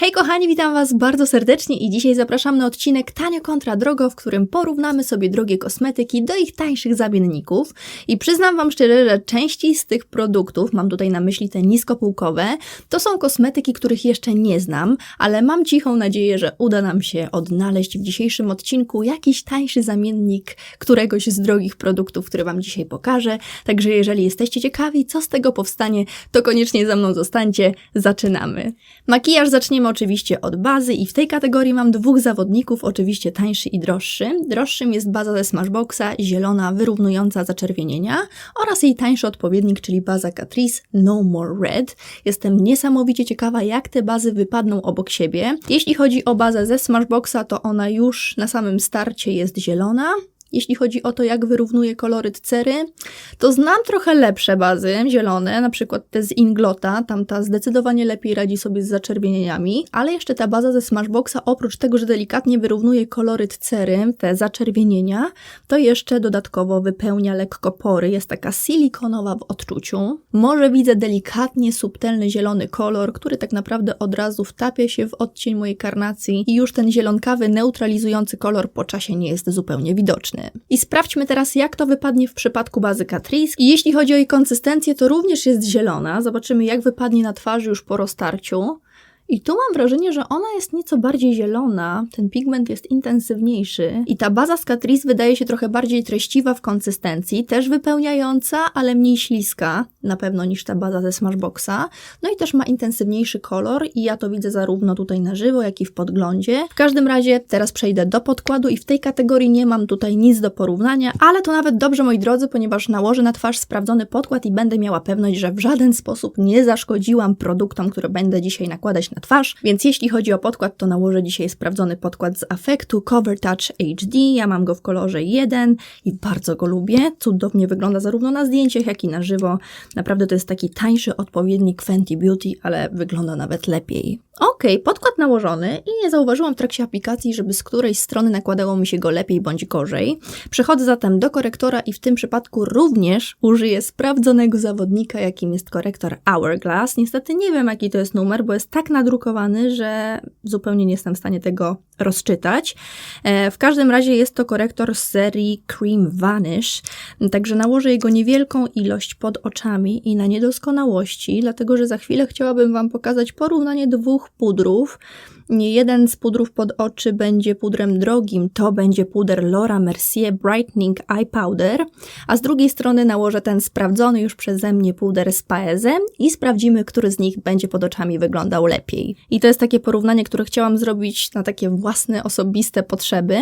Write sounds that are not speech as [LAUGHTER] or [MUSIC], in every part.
Hej kochani, witam Was bardzo serdecznie i dzisiaj zapraszam na odcinek Tanio kontra drogo, w którym porównamy sobie drogie kosmetyki do ich tańszych zamienników. I przyznam Wam szczerze, że części z tych produktów, mam tutaj na myśli te niskopółkowe, to są kosmetyki, których jeszcze nie znam, ale mam cichą nadzieję, że uda nam się odnaleźć w dzisiejszym odcinku jakiś tańszy zamiennik któregoś z drogich produktów, które Wam dzisiaj pokażę. Także jeżeli jesteście ciekawi, co z tego powstanie, to koniecznie ze mną zostańcie. Zaczynamy. Makijaż zaczniemy oczywiście od bazy i w tej kategorii mam dwóch zawodników, oczywiście tańszy i droższy. Droższym jest baza ze Smashboxa, zielona, wyrównująca zaczerwienienia oraz jej tańszy odpowiednik, czyli baza Catrice No More Red. Jestem niesamowicie ciekawa, jak te bazy wypadną obok siebie. Jeśli chodzi o bazę ze Smashboxa, to ona już na samym starcie jest zielona, jeśli chodzi o to, jak wyrównuje koloryt cery, to znam trochę lepsze bazy zielone, na przykład te z Inglota, tamta zdecydowanie lepiej radzi sobie z zaczerwienieniami, ale jeszcze ta baza ze Smashboxa, oprócz tego, że delikatnie wyrównuje koloryt cery, te zaczerwienienia, to jeszcze dodatkowo wypełnia lekko pory, jest taka silikonowa w odczuciu. Może widzę delikatnie subtelny zielony kolor, który tak naprawdę od razu wtapia się w odcień mojej karnacji i już ten zielonkawy, neutralizujący kolor po czasie nie jest zupełnie widoczny. I sprawdźmy teraz, jak to wypadnie w przypadku bazy Catrice. I jeśli chodzi o jej konsystencję, to również jest zielona. Zobaczymy, jak wypadnie na twarzy już po roztarciu. I tu mam wrażenie, że ona jest nieco bardziej zielona, ten pigment jest intensywniejszy i ta baza z Catrice wydaje się trochę bardziej treściwa w konsystencji, też wypełniająca, ale mniej śliska, na pewno niż ta baza ze Smashboxa. No i też ma intensywniejszy kolor i ja to widzę zarówno tutaj na żywo, jak i w podglądzie. W każdym razie teraz przejdę do podkładu i w tej kategorii nie mam tutaj nic do porównania, ale to nawet dobrze moi drodzy, ponieważ nałożę na twarz sprawdzony podkład i będę miała pewność, że w żaden sposób nie zaszkodziłam produktom, które będę dzisiaj nakładać na na twarz, więc jeśli chodzi o podkład, to nałożę dzisiaj sprawdzony podkład z Affectu Cover Touch HD. Ja mam go w kolorze 1 i bardzo go lubię. Cudownie wygląda zarówno na zdjęciach, jak i na żywo. Naprawdę to jest taki tańszy odpowiednik Fenty Beauty, ale wygląda nawet lepiej. Ok, podkład nałożony i nie zauważyłam w trakcie aplikacji, żeby z którejś strony nakładało mi się go lepiej bądź gorzej. Przechodzę zatem do korektora i w tym przypadku również użyję sprawdzonego zawodnika, jakim jest korektor Hourglass. Niestety nie wiem, jaki to jest numer, bo jest tak nadrukowany, że zupełnie nie jestem w stanie tego rozczytać. E, w każdym razie jest to korektor z serii Cream Vanish, także nałożę jego niewielką ilość pod oczami i na niedoskonałości, dlatego że za chwilę chciałabym Wam pokazać porównanie dwóch pudrów. Jeden z pudrów pod oczy będzie pudrem drogim, to będzie puder Laura Mercier Brightening Eye Powder, a z drugiej strony nałożę ten sprawdzony już przeze mnie puder z Paeze i sprawdzimy, który z nich będzie pod oczami wyglądał lepiej. I to jest takie porównanie, które chciałam zrobić na takie własne, osobiste potrzeby,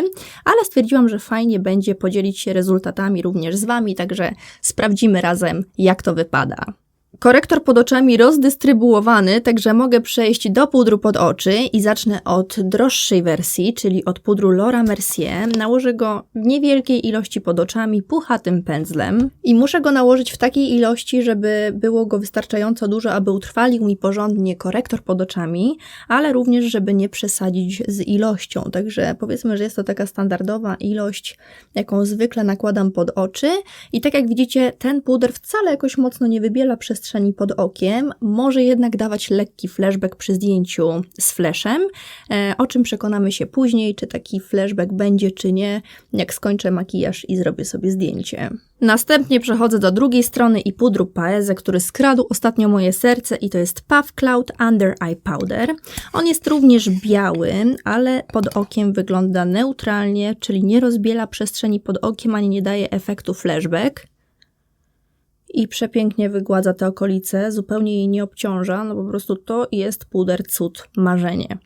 ale stwierdziłam, że fajnie będzie podzielić się rezultatami również z Wami, także sprawdzimy razem, jak to wypada. Korektor pod oczami rozdystrybuowany, także mogę przejść do pudru pod oczy i zacznę od droższej wersji, czyli od pudru Laura Mercier. Nałożę go w niewielkiej ilości pod oczami puchatym pędzlem i muszę go nałożyć w takiej ilości, żeby było go wystarczająco dużo, aby utrwalił mi porządnie korektor pod oczami, ale również, żeby nie przesadzić z ilością. Także powiedzmy, że jest to taka standardowa ilość, jaką zwykle nakładam pod oczy i tak jak widzicie, ten puder wcale jakoś mocno nie wybiela przez przestrzeni pod okiem, może jednak dawać lekki flashback przy zdjęciu z flashem, e, o czym przekonamy się później, czy taki flashback będzie, czy nie, jak skończę makijaż i zrobię sobie zdjęcie. Następnie przechodzę do drugiej strony i pudru Paeze, który skradł ostatnio moje serce i to jest Puff Cloud Under Eye Powder. On jest również biały, ale pod okiem wygląda neutralnie, czyli nie rozbiela przestrzeni pod okiem, ani nie daje efektu flashback i przepięknie wygładza te okolice, zupełnie jej nie obciąża, no po prostu to jest puder cud marzenie.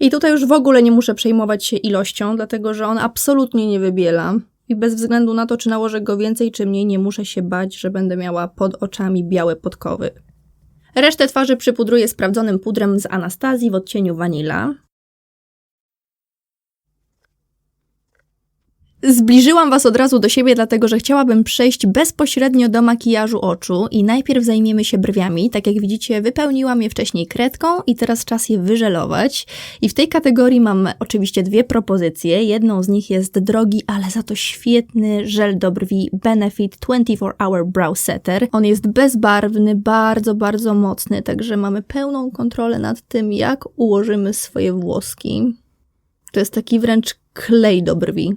I tutaj już w ogóle nie muszę przejmować się ilością, dlatego że on absolutnie nie wybiela. I bez względu na to, czy nałożę go więcej, czy mniej, nie muszę się bać, że będę miała pod oczami białe podkowy. Resztę twarzy przypudruję sprawdzonym pudrem z Anastazji w odcieniu Vanilla. Zbliżyłam Was od razu do siebie, dlatego że chciałabym przejść bezpośrednio do makijażu oczu i najpierw zajmiemy się brwiami. Tak jak widzicie, wypełniłam je wcześniej kredką i teraz czas je wyżelować. I w tej kategorii mam oczywiście dwie propozycje. Jedną z nich jest drogi, ale za to świetny żel do brwi Benefit 24 Hour Brow Setter. On jest bezbarwny, bardzo, bardzo mocny, także mamy pełną kontrolę nad tym, jak ułożymy swoje włoski. To jest taki wręcz klej do brwi.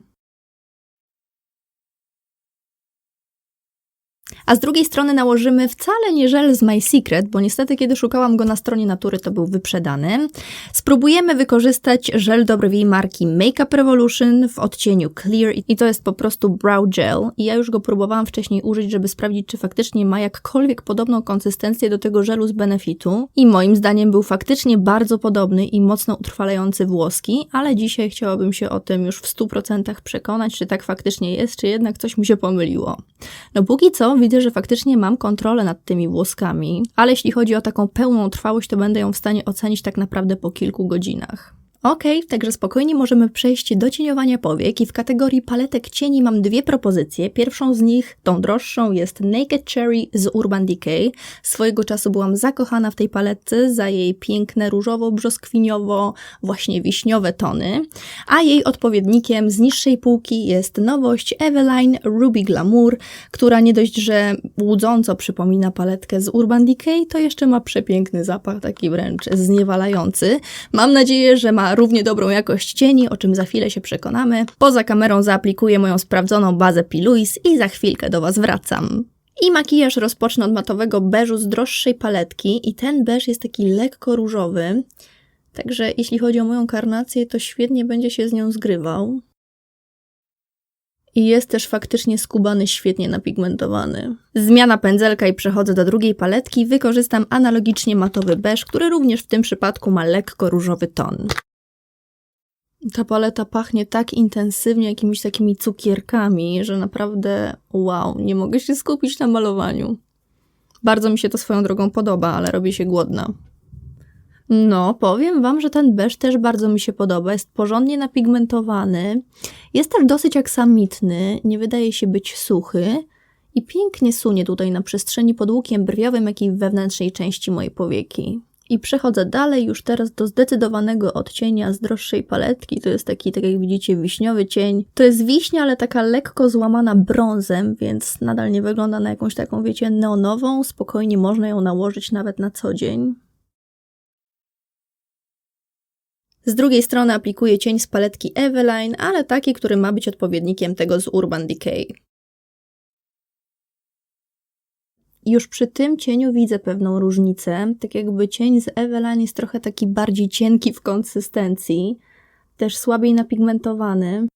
A z drugiej strony nałożymy wcale nie żel z My Secret, bo niestety kiedy szukałam go na stronie Natury to był wyprzedany. Spróbujemy wykorzystać żel do brwi marki Makeup Revolution w odcieniu Clear i to jest po prostu brow gel. I ja już go próbowałam wcześniej użyć, żeby sprawdzić, czy faktycznie ma jakkolwiek podobną konsystencję do tego żelu z Benefitu. I moim zdaniem był faktycznie bardzo podobny i mocno utrwalający włoski, ale dzisiaj chciałabym się o tym już w 100% przekonać, czy tak faktycznie jest, czy jednak coś mi się pomyliło. No póki co widzę, że faktycznie mam kontrolę nad tymi włoskami, ale jeśli chodzi o taką pełną trwałość, to będę ją w stanie ocenić tak naprawdę po kilku godzinach. Ok, także spokojnie możemy przejść do cieniowania powiek i w kategorii paletek cieni mam dwie propozycje. Pierwszą z nich, tą droższą, jest Naked Cherry z Urban Decay. Swojego czasu byłam zakochana w tej paletce za jej piękne różowo-brzoskwiniowo, właśnie wiśniowe tony, a jej odpowiednikiem z niższej półki jest nowość Eveline Ruby Glamour, która nie dość, że łudząco przypomina paletkę z Urban Decay, to jeszcze ma przepiękny zapach, taki wręcz zniewalający. Mam nadzieję, że ma równie dobrą jakość cieni, o czym za chwilę się przekonamy. Poza kamerą zaaplikuję moją sprawdzoną bazę P. Louise i za chwilkę do Was wracam. I makijaż rozpocznę od matowego beżu z droższej paletki i ten beż jest taki lekko różowy, także jeśli chodzi o moją karnację, to świetnie będzie się z nią zgrywał. I jest też faktycznie skubany, świetnie napigmentowany. Zmiana pędzelka i przechodzę do drugiej paletki. Wykorzystam analogicznie matowy beż, który również w tym przypadku ma lekko różowy ton. Ta paleta pachnie tak intensywnie jakimiś takimi cukierkami, że naprawdę wow, nie mogę się skupić na malowaniu. Bardzo mi się to swoją drogą podoba, ale robię się głodna. No, powiem Wam, że ten beż też bardzo mi się podoba. Jest porządnie napigmentowany, jest też dosyć aksamitny, nie wydaje się być suchy i pięknie sunie tutaj na przestrzeni pod łukiem brwiowym, jak i w wewnętrznej części mojej powieki. I przechodzę dalej już teraz do zdecydowanego odcienia z droższej paletki. To jest taki, tak jak widzicie, wiśniowy cień. To jest wiśnia, ale taka lekko złamana brązem, więc nadal nie wygląda na jakąś taką, wiecie, neonową. Spokojnie można ją nałożyć nawet na co dzień. Z drugiej strony aplikuję cień z paletki Eveline, ale taki, który ma być odpowiednikiem tego z Urban Decay. Już przy tym cieniu widzę pewną różnicę, tak jakby cień z Eveline jest trochę taki bardziej cienki w konsystencji, też słabiej napigmentowany.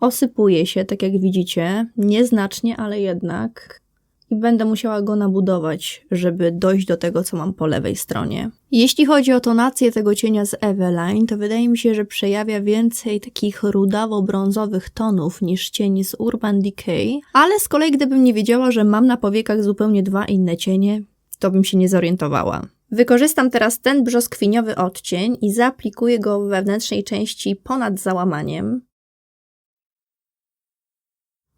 Osypuje się, tak jak widzicie, nieznacznie, ale jednak i będę musiała go nabudować, żeby dojść do tego, co mam po lewej stronie. Jeśli chodzi o tonację tego cienia z Eveline, to wydaje mi się, że przejawia więcej takich rudawo-brązowych tonów niż cień z Urban Decay, ale z kolei gdybym nie wiedziała, że mam na powiekach zupełnie dwa inne cienie, to bym się nie zorientowała. Wykorzystam teraz ten brzoskwiniowy odcień i zaaplikuję go w wewnętrznej części ponad załamaniem.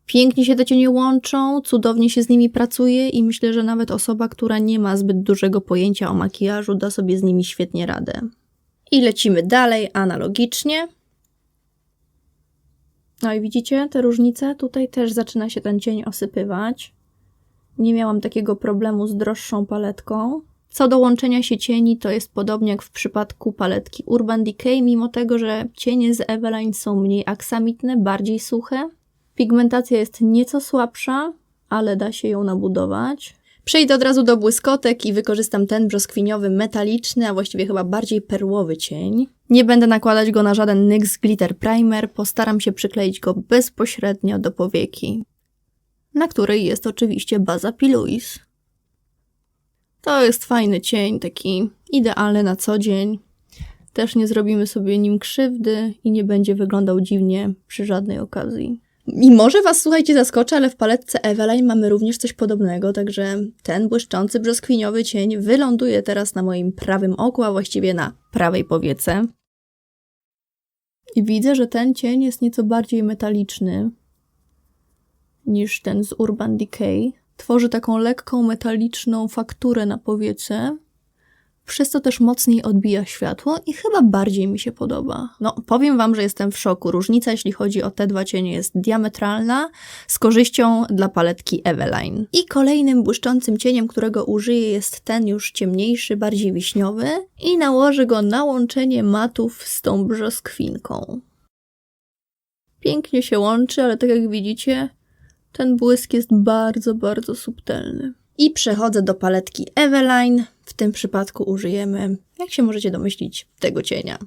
Pięknie się te cienie łączą, cudownie się z nimi pracuje i myślę, że nawet osoba, która nie ma zbyt dużego pojęcia o makijażu, da sobie z nimi świetnie radę. I lecimy dalej analogicznie. No i widzicie te różnice? Tutaj też zaczyna się ten cień osypywać. Nie miałam takiego problemu z droższą paletką. Co do łączenia się cieni, to jest podobnie jak w przypadku paletki Urban Decay, mimo tego, że cienie z Eveline są mniej aksamitne, bardziej suche, Pigmentacja jest nieco słabsza, ale da się ją nabudować. Przejdę od razu do błyskotek i wykorzystam ten brzoskwiniowy metaliczny, a właściwie chyba bardziej perłowy cień. Nie będę nakładać go na żaden NYX Glitter Primer, postaram się przykleić go bezpośrednio do powieki, na której jest oczywiście baza P. Louise. To jest fajny cień, taki idealny na co dzień. Też nie zrobimy sobie nim krzywdy i nie będzie wyglądał dziwnie przy żadnej okazji. I może Was, słuchajcie, zaskoczę, ale w paletce Eveline mamy również coś podobnego, także ten błyszczący brzoskwiniowy cień wyląduje teraz na moim prawym oku, a właściwie na prawej powiece. I widzę, że ten cień jest nieco bardziej metaliczny, niż ten z Urban Decay. Tworzy taką lekką metaliczną fakturę na powiece, przez co też mocniej odbija światło i chyba bardziej mi się podoba. No, powiem Wam, że jestem w szoku. Różnica, jeśli chodzi o te dwa cienie, jest diametralna, z korzyścią dla paletki Eveline. I kolejnym błyszczącym cieniem, którego użyję, jest ten już ciemniejszy, bardziej wiśniowy i nałożę go na łączenie matów z tą brzoskwinką. Pięknie się łączy, ale tak jak widzicie, ten błysk jest bardzo, bardzo subtelny. I przechodzę do paletki Eveline. W tym przypadku użyjemy, jak się możecie domyślić, tego cienia.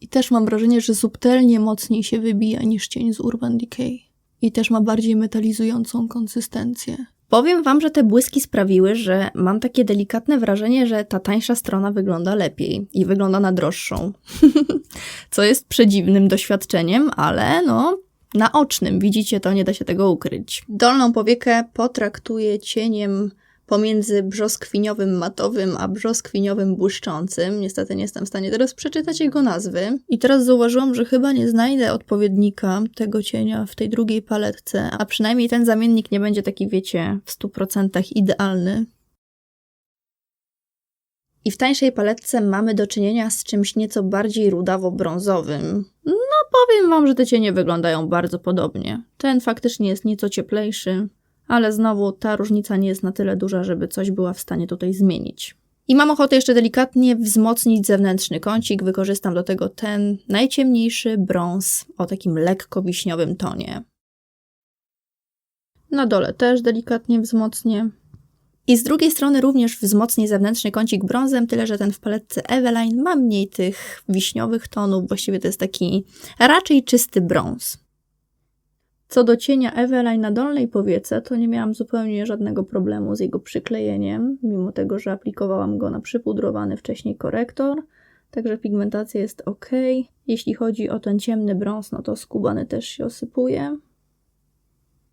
I też mam wrażenie, że subtelnie mocniej się wybija niż cień z Urban Decay. I też ma bardziej metalizującą konsystencję. Powiem Wam, że te błyski sprawiły, że mam takie delikatne wrażenie, że ta tańsza strona wygląda lepiej i wygląda na droższą. [LAUGHS] Co jest przedziwnym doświadczeniem, ale no, naocznym. Widzicie to, nie da się tego ukryć. Dolną powiekę potraktuję cieniem pomiędzy brzoskwiniowym matowym a brzoskwiniowym błyszczącym. Niestety nie jestem w stanie teraz przeczytać jego nazwy. I teraz zauważyłam, że chyba nie znajdę odpowiednika tego cienia w tej drugiej paletce, a przynajmniej ten zamiennik nie będzie taki, wiecie, w 100% idealny. I w tańszej paletce mamy do czynienia z czymś nieco bardziej rudawo-brązowym. No, powiem wam, że te cienie wyglądają bardzo podobnie. Ten faktycznie jest nieco cieplejszy, ale znowu ta różnica nie jest na tyle duża, żeby coś była w stanie tutaj zmienić. I mam ochotę jeszcze delikatnie wzmocnić zewnętrzny kącik. Wykorzystam do tego ten najciemniejszy brąz o takim lekko wiśniowym tonie. Na dole też delikatnie wzmocnię. I z drugiej strony również wzmocni zewnętrzny kącik brązem, tyle że ten w paletce Eveline ma mniej tych wiśniowych tonów, właściwie to jest taki raczej czysty brąz. Co do cienia Eveline na dolnej powiece, to nie miałam zupełnie żadnego problemu z jego przyklejeniem, mimo tego, że aplikowałam go na przypudrowany wcześniej korektor, także pigmentacja jest ok. Jeśli chodzi o ten ciemny brąz, no to skubany też się osypuje.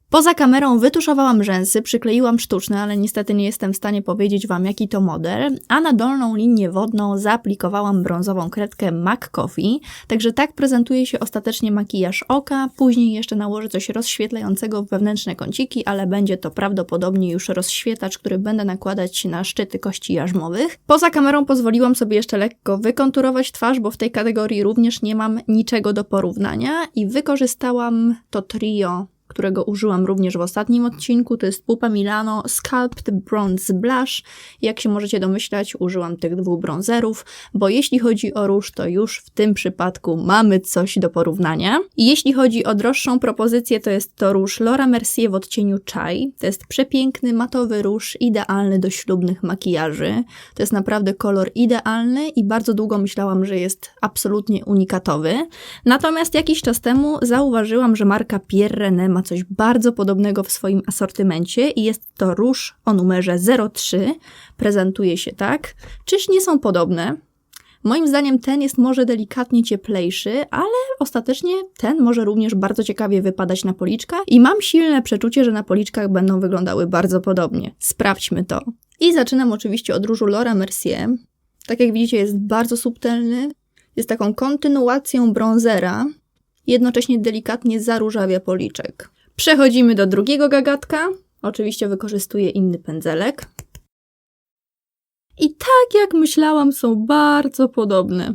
Poza kamerą wytuszowałam rzęsy, przykleiłam sztuczne, ale niestety nie jestem w stanie powiedzieć Wam jaki to model, a na dolną linię wodną zaaplikowałam brązową kredkę MAC Coffee, także tak prezentuje się ostatecznie makijaż oka, później jeszcze nałożę coś rozświetlającego w wewnętrzne kąciki, ale będzie to prawdopodobnie już rozświetlacz, który będę nakładać na szczyty kości jarzmowych. Poza kamerą pozwoliłam sobie jeszcze lekko wykonturować twarz, bo w tej kategorii również nie mam niczego do porównania. I wykorzystałam to trio którego użyłam również w ostatnim odcinku, to jest Pupa Milano Sculpt Bronze Blush. Jak się możecie domyślać, użyłam tych dwóch bronzerów, bo jeśli chodzi o róż, to już w tym przypadku mamy coś do porównania. I jeśli chodzi o droższą propozycję, to jest to róż Laura Mercier w odcieniu Chai. To jest przepiękny, matowy róż, idealny do ślubnych makijaży. To jest naprawdę kolor idealny i bardzo długo myślałam, że jest absolutnie unikatowy. Natomiast jakiś czas temu zauważyłam, że marka Pierre René coś bardzo podobnego w swoim asortymencie i jest to róż o numerze 03. Prezentuje się tak. Czyż nie są podobne? Moim zdaniem ten jest może delikatnie cieplejszy, ale ostatecznie ten może również bardzo ciekawie wypadać na policzkach i mam silne przeczucie, że na policzkach będą wyglądały bardzo podobnie. Sprawdźmy to. I zaczynam oczywiście od różu Laura Mercier. Tak jak widzicie jest bardzo subtelny, jest taką kontynuacją bronzera, jednocześnie delikatnie zaróżawia policzek. Przechodzimy do drugiego gagatka. Oczywiście wykorzystuję inny pędzelek. I tak jak myślałam, są bardzo podobne.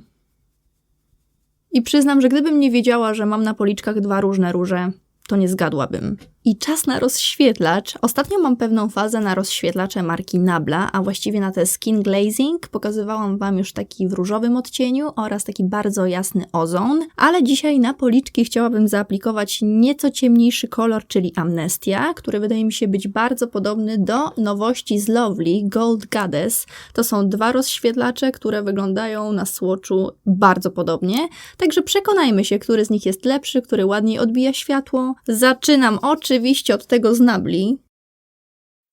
I przyznam, że gdybym nie wiedziała, że mam na policzkach dwa różne róże, to nie zgadłabym. I czas na rozświetlacz. Ostatnio mam pewną fazę na rozświetlacze marki Nabla, a właściwie na te skin glazing. Pokazywałam Wam już taki w różowym odcieniu oraz taki bardzo jasny ozon, ale dzisiaj na policzki chciałabym zaaplikować nieco ciemniejszy kolor, czyli Amnestia, który wydaje mi się być bardzo podobny do nowości z Lovely Gold Goddess. To są dwa rozświetlacze, które wyglądają na słoczu bardzo podobnie, także przekonajmy się, który z nich jest lepszy, który ładniej odbija światło. Zaczynam oczy oczywiście od tego z Nabli.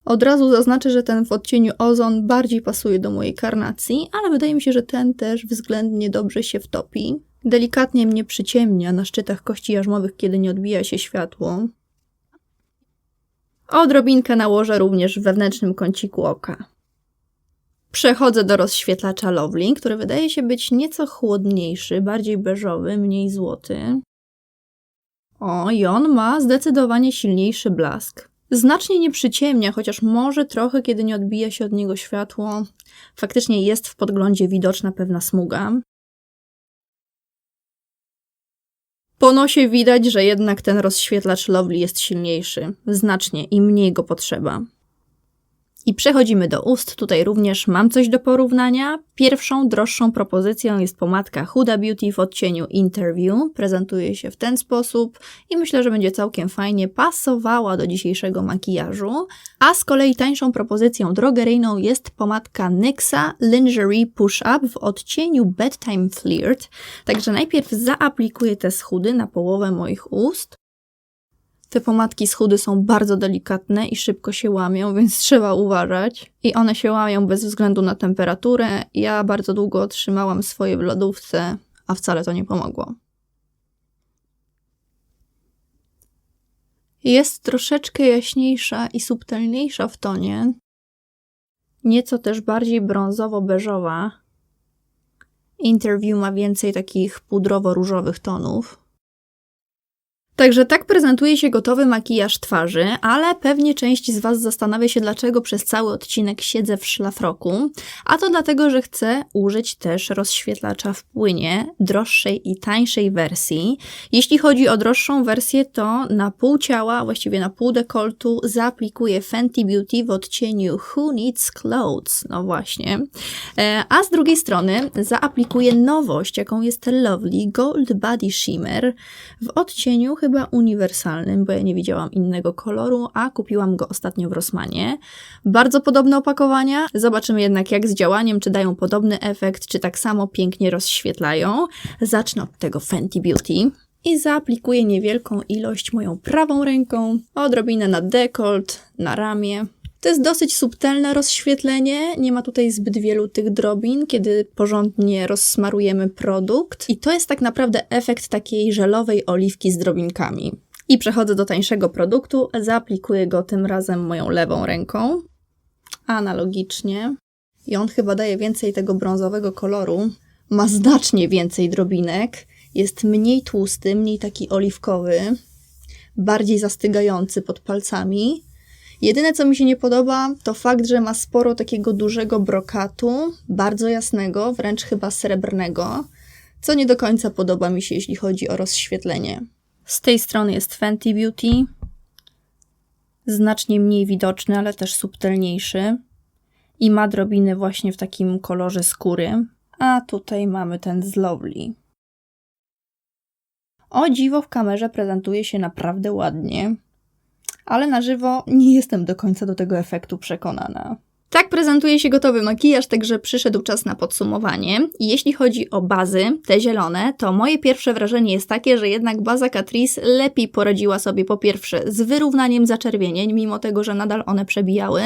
Od razu zaznaczę, że ten w odcieniu ozon bardziej pasuje do mojej karnacji, ale wydaje mi się, że ten też względnie dobrze się wtopi. Delikatnie mnie przyciemnia na szczytach kości jarzmowych, kiedy nie odbija się światło. Odrobinkę nałożę również w wewnętrznym kąciku oka. Przechodzę do rozświetlacza Lovely, który wydaje się być nieco chłodniejszy, bardziej beżowy, mniej złoty. O, i on ma zdecydowanie silniejszy blask. Znacznie nie przyciemnia, chociaż może trochę, kiedy nie odbija się od niego światło. Faktycznie jest w podglądzie widoczna pewna smuga. Po nosie widać, że jednak ten rozświetlacz Lovely jest silniejszy. Znacznie i mniej go potrzeba. I przechodzimy do ust. Tutaj również mam coś do porównania. Pierwszą, droższą propozycją jest pomadka Huda Beauty w odcieniu Interview. Prezentuje się w ten sposób i myślę, że będzie całkiem fajnie pasowała do dzisiejszego makijażu. A z kolei tańszą propozycją drogeryjną jest pomadka NYXa Lingerie Push Up w odcieniu Bedtime Flirt. Także najpierw zaaplikuję te schudy na połowę moich ust. Te pomadki z chudy są bardzo delikatne i szybko się łamią, więc [LAUGHS] trzeba uważać. I one się łamią bez względu na temperaturę. Ja bardzo długo trzymałam swoje w lodówce, a wcale to nie pomogło. Jest troszeczkę jaśniejsza i subtelniejsza w tonie. Nieco też bardziej brązowo-beżowa. Interview ma więcej takich pudrowo-różowych tonów. Także tak prezentuje się gotowy makijaż twarzy, ale pewnie część z Was zastanawia się, dlaczego przez cały odcinek siedzę w szlafroku. A to dlatego, że chcę użyć też rozświetlacza w płynie, droższej i tańszej wersji. Jeśli chodzi o droższą wersję, to na pół ciała, właściwie na pół dekoltu, zaaplikuję Fenty Beauty w odcieniu Who Needs Clothes? No właśnie. E, a z drugiej strony zaaplikuję nowość, jaką jest Lovely Gold Body Shimmer w odcieniu chyba uniwersalnym, bo ja nie widziałam innego koloru, a kupiłam go ostatnio w Rossmanie. Bardzo podobne opakowania. Zobaczymy jednak jak z działaniem, czy dają podobny efekt, czy tak samo pięknie rozświetlają. Zacznę od tego Fenty Beauty i zaaplikuję niewielką ilość moją prawą ręką, odrobinę na dekolt, na ramię, to jest dosyć subtelne rozświetlenie, nie ma tutaj zbyt wielu tych drobin, kiedy porządnie rozsmarujemy produkt. I to jest tak naprawdę efekt takiej żelowej oliwki z drobinkami. I przechodzę do tańszego produktu, zaaplikuję go tym razem moją lewą ręką. Analogicznie. I on chyba daje więcej tego brązowego koloru. Ma znacznie więcej drobinek. Jest mniej tłusty, mniej taki oliwkowy. Bardziej zastygający pod palcami Jedyne, co mi się nie podoba, to fakt, że ma sporo takiego dużego brokatu, bardzo jasnego, wręcz chyba srebrnego, co nie do końca podoba mi się, jeśli chodzi o rozświetlenie. Z tej strony jest Fenty Beauty, znacznie mniej widoczny, ale też subtelniejszy i ma drobiny właśnie w takim kolorze skóry, a tutaj mamy ten z Lovely. O dziwo w kamerze prezentuje się naprawdę ładnie ale na żywo nie jestem do końca do tego efektu przekonana. Tak prezentuje się gotowy makijaż, także przyszedł czas na podsumowanie. Jeśli chodzi o bazy, te zielone, to moje pierwsze wrażenie jest takie, że jednak baza Catrice lepiej poradziła sobie po pierwsze z wyrównaniem zaczerwienień, mimo tego, że nadal one przebijały.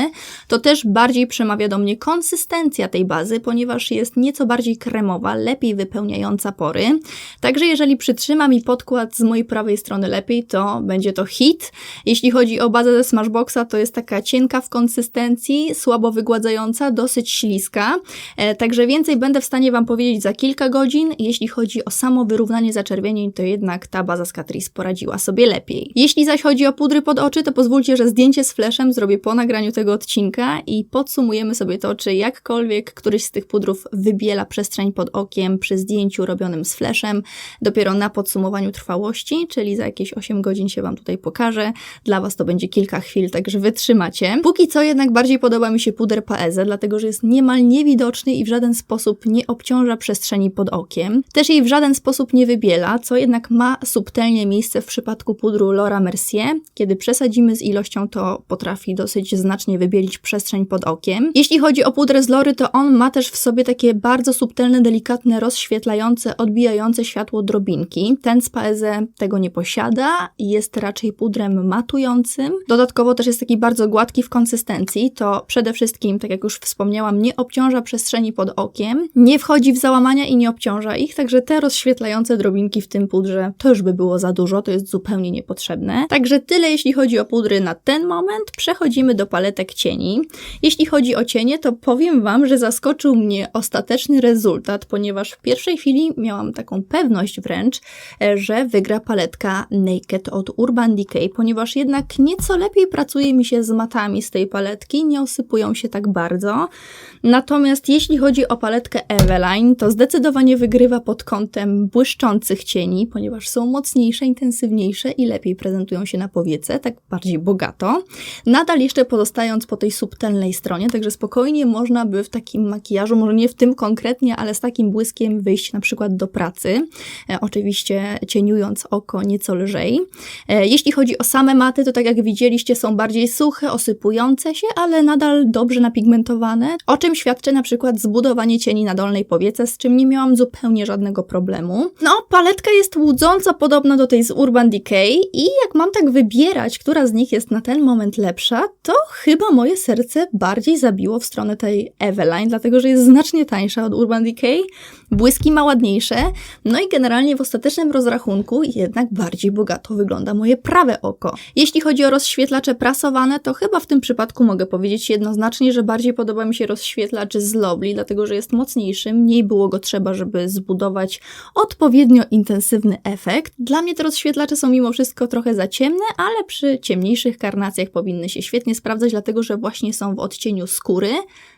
To też bardziej przemawia do mnie konsystencja tej bazy, ponieważ jest nieco bardziej kremowa, lepiej wypełniająca pory. Także jeżeli przytrzyma mi podkład z mojej prawej strony lepiej, to będzie to hit. Jeśli chodzi o bazę ze Smashboxa, to jest taka cienka w konsystencji, słabo wygładzająca, dosyć śliska, e, także więcej będę w stanie Wam powiedzieć za kilka godzin. Jeśli chodzi o samo wyrównanie zaczerwienień, to jednak ta baza z Catrice poradziła sobie lepiej. Jeśli zaś chodzi o pudry pod oczy, to pozwólcie, że zdjęcie z flashem zrobię po nagraniu tego odcinka i podsumujemy sobie to, czy jakkolwiek któryś z tych pudrów wybiela przestrzeń pod okiem przy zdjęciu robionym z flashem, dopiero na podsumowaniu trwałości, czyli za jakieś 8 godzin się Wam tutaj pokażę. Dla Was to będzie kilka chwil, także wytrzymacie. Póki co jednak bardziej podoba mi się puder dlatego że jest niemal niewidoczny i w żaden sposób nie obciąża przestrzeni pod okiem. Też jej w żaden sposób nie wybiela, co jednak ma subtelnie miejsce w przypadku pudru Laura Mercier. Kiedy przesadzimy z ilością, to potrafi dosyć znacznie wybielić przestrzeń pod okiem. Jeśli chodzi o pudrę z Lory, to on ma też w sobie takie bardzo subtelne, delikatne, rozświetlające, odbijające światło drobinki. Ten z Paeze tego nie posiada, jest raczej pudrem matującym. Dodatkowo też jest taki bardzo gładki w konsystencji, to przede wszystkim, tak jak już wspomniałam, nie obciąża przestrzeni pod okiem, nie wchodzi w załamania i nie obciąża ich, także te rozświetlające drobinki w tym pudrze to już by było za dużo, to jest zupełnie niepotrzebne. Także tyle jeśli chodzi o pudry na ten moment. Przechodzimy do paletek cieni. Jeśli chodzi o cienie, to powiem Wam, że zaskoczył mnie ostateczny rezultat, ponieważ w pierwszej chwili miałam taką pewność wręcz, e, że wygra paletka Naked od Urban Decay, ponieważ jednak nieco lepiej pracuje mi się z matami z tej paletki, nie osypują się tak bardzo. Natomiast jeśli chodzi o paletkę Eveline, to zdecydowanie wygrywa pod kątem błyszczących cieni, ponieważ są mocniejsze, intensywniejsze i lepiej prezentują się na powiece, tak bardziej bogato. Nadal jeszcze pozostając po tej subtelnej stronie, także spokojnie można by w takim makijażu, może nie w tym konkretnie, ale z takim błyskiem wyjść na przykład do pracy, e, oczywiście cieniując oko nieco lżej. E, jeśli chodzi o same maty, to tak jak widzieliście są bardziej suche, osypujące się, ale nadal dobrze napigmentowane, o czym świadczy na przykład zbudowanie cieni na dolnej powiece, z czym nie miałam zupełnie żadnego problemu. No, paletka jest łudząco podobna do tej z Urban Decay i jak mam tak wybierać, która z nich jest na ten moment lepsza, to chyba moje serce bardziej zabiło w stronę tej Eveline, dlatego że jest znacznie tańsza od Urban Decay, błyski ma ładniejsze, no i generalnie w ostatecznym rozrachunku jednak bardziej bogato wygląda moje prawe oko. Jeśli chodzi o rozświetlacze prasowane, to chyba w tym przypadku mogę powiedzieć jednoznacznie, że bardziej podoba mi się rozświetlacz z Lovely, dlatego że jest mocniejszy, mniej było go trzeba, żeby zbudować odpowiednio intensywny efekt. Dla mnie te rozświetlacze są mimo wszystko trochę za ciemne, ale przy ciemniejszych karnacjach powinny się świetnie sprawdzać, dlatego że właśnie są w odcieniu skóry,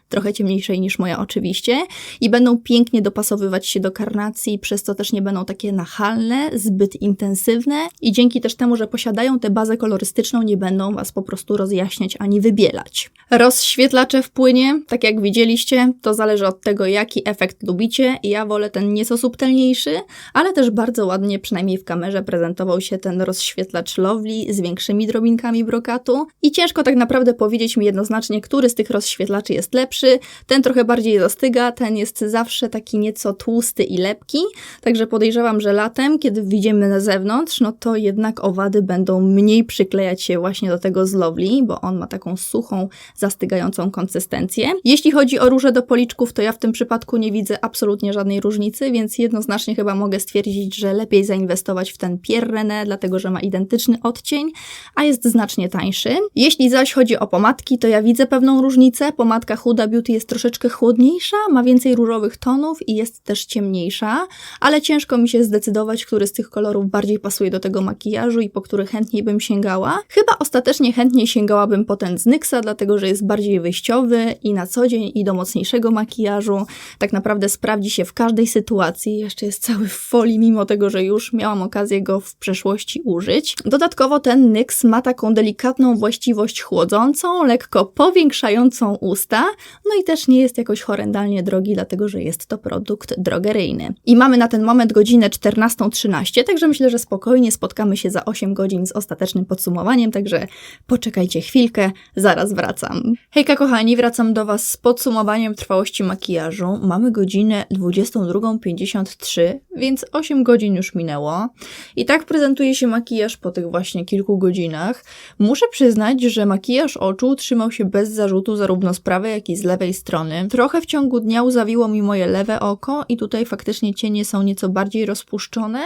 trochę ciemniejszej niż moja oczywiście, i będą pięknie dopasowywać się do karnacji, przez co też nie będą takie nachalne, zbyt intensywne i dzięki też temu, że posiadają tę bazę kolorystyczną, nie będą Was po prostu rozjaśniać ani wybielać. Rozświetlacze w płynie, tak jak widzieliście, to zależy od tego, jaki efekt lubicie. Ja wolę ten nieco subtelniejszy, ale też bardzo ładnie, przynajmniej w kamerze, prezentował się ten rozświetlacz Lovely z większymi drobinkami brokatu i ciężko tak naprawdę powiedzieć mi jednoznacznie, który z tych rozświetlaczy jest lepszy, ten trochę bardziej zastyga, ten jest zawsze taki nieco tłusty i lepki, także podejrzewam, że latem, kiedy widzimy na zewnątrz, no to jednak owady będą mniej przyklejać się właśnie do tego z Lovely, bo on ma taką suchą, zastygającą konsystencję. Jeśli chodzi o róże do policzków, to ja w tym przypadku nie widzę absolutnie żadnej różnicy, więc jednoznacznie chyba mogę stwierdzić, że lepiej zainwestować w ten Pierre René, dlatego że ma identyczny odcień, a jest znacznie tańszy. Jeśli zaś chodzi o pomadki, to ja widzę pewną różnicę. Pomadka Beauty jest troszeczkę chłodniejsza, ma więcej różowych tonów i jest też ciemniejsza, ale ciężko mi się zdecydować, który z tych kolorów bardziej pasuje do tego makijażu i po który chętniej bym sięgała. Chyba ostatecznie chętniej sięgałabym po ten z NYXa, dlatego że jest bardziej wyjściowy i na co dzień i do mocniejszego makijażu. Tak naprawdę sprawdzi się w każdej sytuacji. Jeszcze jest cały w folii, mimo tego, że już miałam okazję go w przeszłości użyć. Dodatkowo ten NYX ma taką delikatną właściwość chłodzącą, lekko powiększającą usta, no i też nie jest jakoś horrendalnie drogi, dlatego że jest to produkt drogeryjny. I mamy na ten moment godzinę 14.13, także myślę, że spokojnie spotkamy się za 8 godzin z ostatecznym podsumowaniem, także poczekajcie chwilkę, zaraz wracam. Hejka kochani, wracam do Was z podsumowaniem trwałości makijażu. Mamy godzinę 22.53, więc 8 godzin już minęło. I tak prezentuje się makijaż po tych właśnie kilku godzinach. Muszę przyznać, że makijaż oczu trzymał się bez zarzutu zarówno z prawej, jak i z lewej strony. Trochę w ciągu dnia uzawiło mi moje lewe oko i tutaj faktycznie cienie są nieco bardziej rozpuszczone,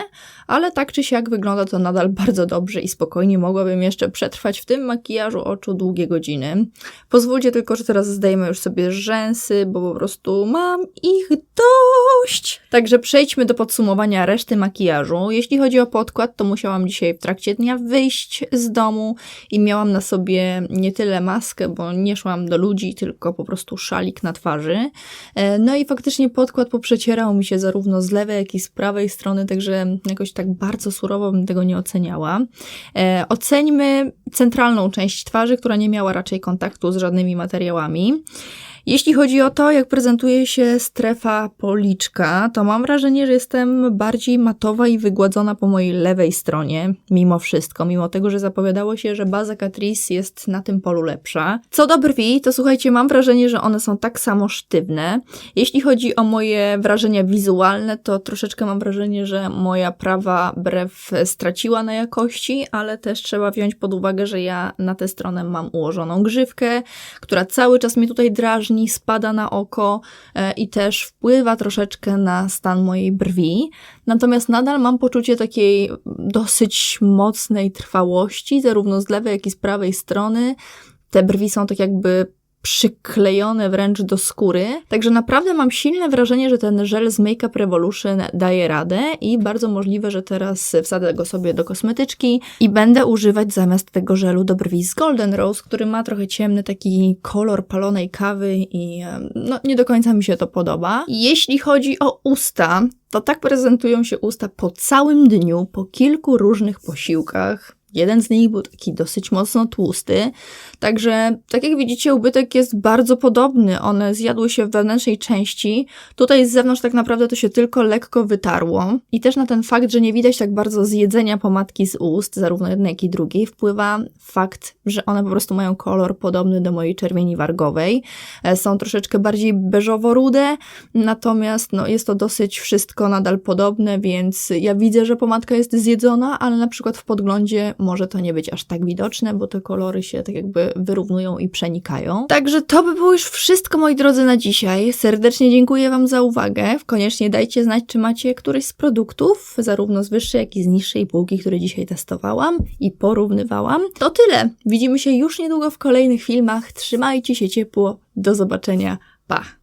ale tak czy siak wygląda to nadal [LAUGHS] bardzo dobrze i spokojnie mogłabym jeszcze przetrwać w tym makijażu oczu długie godziny. Pozwólcie tylko, że teraz zdejmę już sobie rzęsy, bo po prostu mam ich dość. Także przejdźmy do podsumowania reszty makijażu. Jeśli chodzi o podkład, to musiałam dzisiaj w trakcie dnia wyjść z domu i miałam na sobie nie tyle maskę, bo nie szłam do ludzi, tylko po prostu szalik na twarzy. E, no i faktycznie podkład poprzecierał mi się zarówno z lewej, jak i z prawej strony, także jakoś tak bardzo surowo bym tego nie oceniała. E, oceńmy centralną część twarzy, która nie miała raczej kontaktu z żadnymi materiałami. Jeśli chodzi o to, jak prezentuje się strefa policzka, to mam wrażenie, że jestem bardziej matowa i wygładzona po mojej lewej stronie, mimo wszystko, mimo tego, że zapowiadało się, że baza Catrice jest na tym polu lepsza. Co do brwi, to słuchajcie, mam wrażenie, że one są tak samo sztywne. Jeśli chodzi o moje wrażenia wizualne, to troszeczkę mam wrażenie, że moja prawa brew straciła na jakości, ale też trzeba wziąć pod uwagę, że ja na tę stronę mam ułożoną grzywkę, która cały czas mnie tutaj drażni, powierzchni, spada na oko e, i też wpływa troszeczkę na stan mojej brwi. Natomiast nadal mam poczucie takiej dosyć mocnej trwałości, zarówno z lewej, jak i z prawej strony. Te brwi są tak jakby przyklejone wręcz do skóry. Także naprawdę mam silne wrażenie, że ten żel z Makeup Revolution daje radę i bardzo możliwe, że teraz wsadzę go sobie do kosmetyczki i będę używać zamiast tego żelu do brwi z Golden Rose, który ma trochę ciemny taki kolor palonej kawy i no, nie do końca mi się to podoba. Jeśli chodzi o usta, to tak prezentują się usta po całym dniu, po kilku różnych posiłkach. Jeden z nich był taki dosyć mocno tłusty, także tak jak widzicie, ubytek jest bardzo podobny. One zjadły się w wewnętrznej części. Tutaj z zewnątrz tak naprawdę to się tylko lekko wytarło. I też na ten fakt, że nie widać tak bardzo zjedzenia pomadki z ust, zarówno jednej, jak i drugiej, wpływa fakt, że one po prostu mają kolor podobny do mojej czerwieni wargowej. E, Są troszeczkę bardziej beżowo-rude, natomiast no, jest to dosyć wszystko nadal podobne, więc ja widzę, że pomadka jest zjedzona, ale na przykład w podglądzie może to nie być aż tak widoczne, bo te kolory się tak jakby wyrównują i przenikają. Także to by było już wszystko, moi drodzy, na dzisiaj. Serdecznie dziękuję Wam za uwagę. Koniecznie dajcie znać, czy macie któryś z produktów, zarówno z wyższej, jak i z niższej półki, które dzisiaj testowałam i porównywałam. To tyle. Widzimy się już niedługo w kolejnych filmach. Trzymajcie się ciepło. Do zobaczenia. Pa!